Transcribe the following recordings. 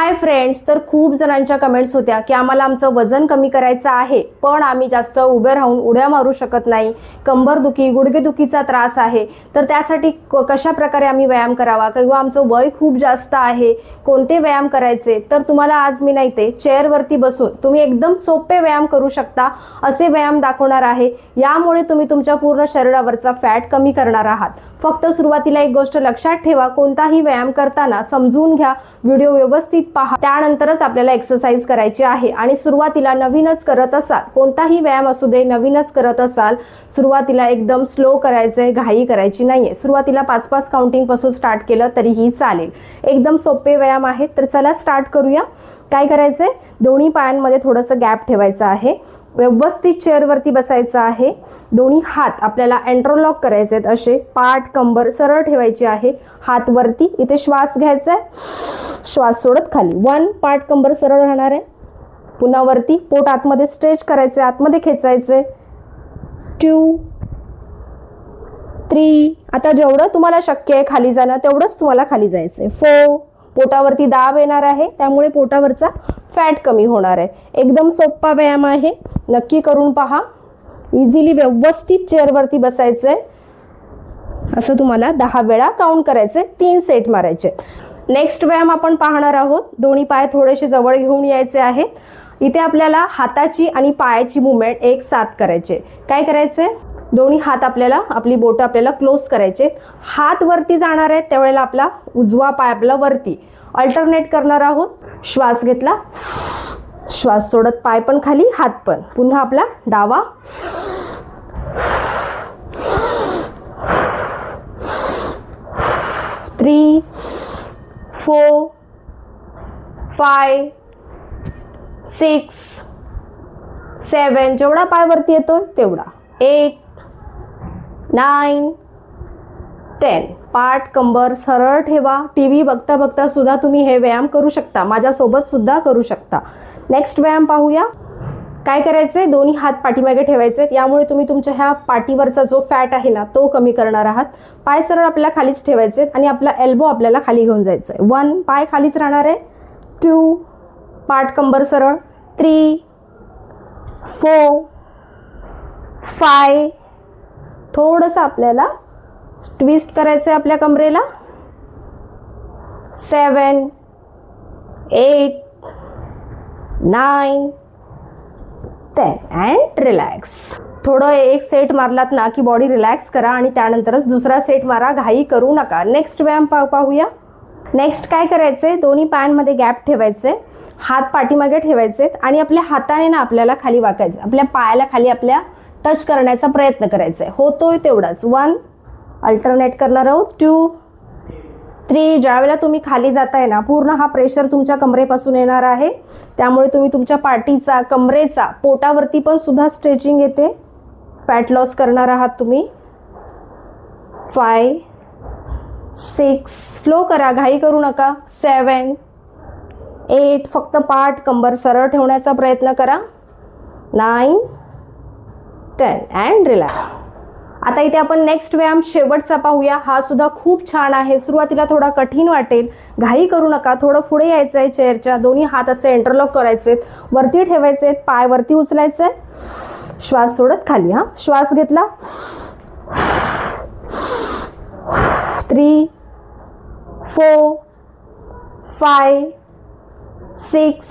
Hi friends तर खूप जणांच्या कमेंट्स होत्या की आम्हाला आमचं वजन कमी करायचं आहे पण आम्ही जास्त उभे राहून उड्या मारू शकत नाही. कंबरदुखी गुडघेदुखीचा त्रास आहे. तर त्यासाठी क- कशा प्रकारे आम्ही व्यायाम करावा? किंवा आमचं वय खूप जास्त आहे कोणते व्यायाम करायचे? तर तुम्हाला आज मी नाही ते चेअरवरती बसून तुम्ही एकदम सोपे व्यायाम करू शकता असे व्यायाम दाखवणार आहे. यामुळे तुम्ही तुमच्या पूर्ण शरीरावरचा फॅट कमी करणार आहात. फक्त सुरुवातीला एक गोष्ट लक्षात ठेवा कोणताही व्यायाम करताना समजून घ्या. व्हिडिओ व्यवस्थित पहा. त्यानंतरच आपल्याला एक्सरसाइज करायची आहे. आणि सुरुवातीला नवीनच करत असाल कोणताही व्यायाम असू दे नवीनच करत असाल सुरुवातीला एकदम स्लो करायचंय घाई करायची नाहीये. सुरुवातीला पाच पाच काउंटिंगपासून स्टार्ट केलं तरीही चालेल. एकदम सोपे व्यायाम आहेत. तर चला स्टार्ट करूया. काय करायचंय? दोन्ही पायांमध्ये थोडंसं गॅप ठेवायचं आहे. व्यवस्थित चेअरवरती बसायचं आहे. दोन्ही हात आपल्याला अँट्रोलॉक करायचे आहेत असे. पाठ कंबर सरळ ठेवायची आहे. हात वरती. इथे श्वास घ्यायचा आहे श्वास सोडत खाली. वन पाठ कंबर सरळ राहणार आहे. पुन्हा वरती पोट आतमध्ये स्ट्रेच करायचे आतमध्ये खेचायचे टू थ्री आता जेवढं तुम्हाला शक्य आहे खाली जाणं तेवढंच तुम्हाला खाली जायचं आहे फोर पोटावरती दाब येणार आहे त्यामुळे पोटावरचा फॅट कमी होणार आहे. एकदम सोपा व्यायाम आहे. नक्की करून पहा. इझिली व्यवस्थित चेअरवरती बसायचं आहे असं तुम्हाला दहा वेळा काउंट करायचे तीन सेट मारायचे. नेक्स्ट व्यायाम आपण पाहणार आहोत. दोन्ही पाय थोडेसे जवळ घेऊन यायचे आहेत. इथे आपल्याला हाताची आणि पायाची मुवमेंट एक साथ करायचे काय करायचे दोन्ही हात आपल्याला आपली बोटं आपल्याला क्लोज करायचे हात वरती जाणार आहेत त्यावेळेला आपला उजवा पाय आपला वरती. अल्टरनेट करणार आहोत. श्वास घेतला. श्वास सोडत पाय पण खाली हात पण. पुन्हा आपला डावा. Three four five six seven जेवढा पाय वरती येतो तेवढा. Eight nine ten. पाठ कंबर सरळ ठेवा. टी व्ही बघता बघता सुद्धा तुम्ही हे व्यायाम करू शकता. माझ्यासोबत सुद्धा करू शकता. नेक्स्ट व्यायाम पाहूया. काय करायचे दोन्ही हात पाठीमागे ठेवायचे यामुळे तुम्ही तुमच्या ह्या पाठीवरचा जो फॅट आहे ना तो कमी करणार आहात. पाय सरळ आपल्याला खालीच ठेवायचे आणि आपला एल्बो आपल्याला खाली घेऊन जायचं आहे वन पाय खालीच राहणार आहे. टू पाठ कंबर सरळ. थ्री फोर फाय थोडंसं आपल्याला ट्विस्ट करायचं आहे आपल्या कमरेला. Seven eight nine ten and relax थोडं एक सेट मारलात ना की बॉडी रिलॅक्स करा आणि त्यानंतरच दुसरा सेट मारा घाई करू नका. नेक्स्ट व्यायाम पा पाहूया. नेक्स्ट काय करायचे दोन्ही पायांमध्ये गॅप ठेवायचे हात पाठीमागे ठेवायचे आणि आपल्या हाताने ना आपल्याला खाली वाकायचं. आपल्या पायाला खाली आपल्या टच करण्याचा प्रयत्न करायचा आहे होतोय तेवढाच. वन अल्टरनेट करणार आहोत. टू थ्री ज्यावेळेला तुम्ही खाली जाताय ना पूर्ण हा प्रेशर तुमच्या कमरेपासून येणार आहे. त्यामुळे तुम्ही तुमच्या पाठीचा कमरेचा पोटावरती पण सुद्धा स्ट्रेचिंग येते. फॅट लॉस करणार आहात तुम्ही. फाय सिक्स स्लो करा घाई करू नका. सेवन एट फक्त पाठ कंबर सरळ ठेवण्याचा प्रयत्न करा. नाईन टेन अँड रिलॅक्स आता इथे आपण नेक्स्ट व्यायाम शेवटचा पाहूया. हा सुद्धा खूप छान आहे. सुरुवातीला थोडा कठीण वाटेल. घाई करू नका. थोडं पुढे यायचं आहे चेअरच्या दोन्ही हात असे इंटरलॉक करायचे वरती ठेवायचे पाय वरती उचलायचे श्वास सोडत खाली हा. श्वास घेतला. Three four five six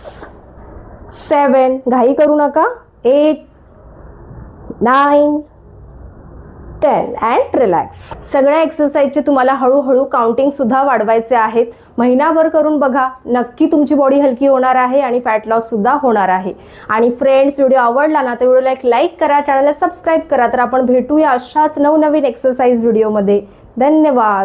seven घाई करू नका. Eight nine ten and relax. सगळ्या एक्सरसाइजचे तुम्हाला हळूहळू काउंटिंग सुद्धा वाढवायचे आहेत. महिनाभर करून बघा नक्की तुमची बॉडी हलकी होणार आहे आणि फॅट लॉस सुद्धा होणार आहे. आणि फ्रेंड्स व्हिडिओ आवडला ना तर व्हिडिओला एक लाईक करा चॅनलला सबस्क्राईब करा तर आपण भेटूया अशाच नवनवीन एक्सरसाइज व्हिडिओमध्ये धन्यवाद!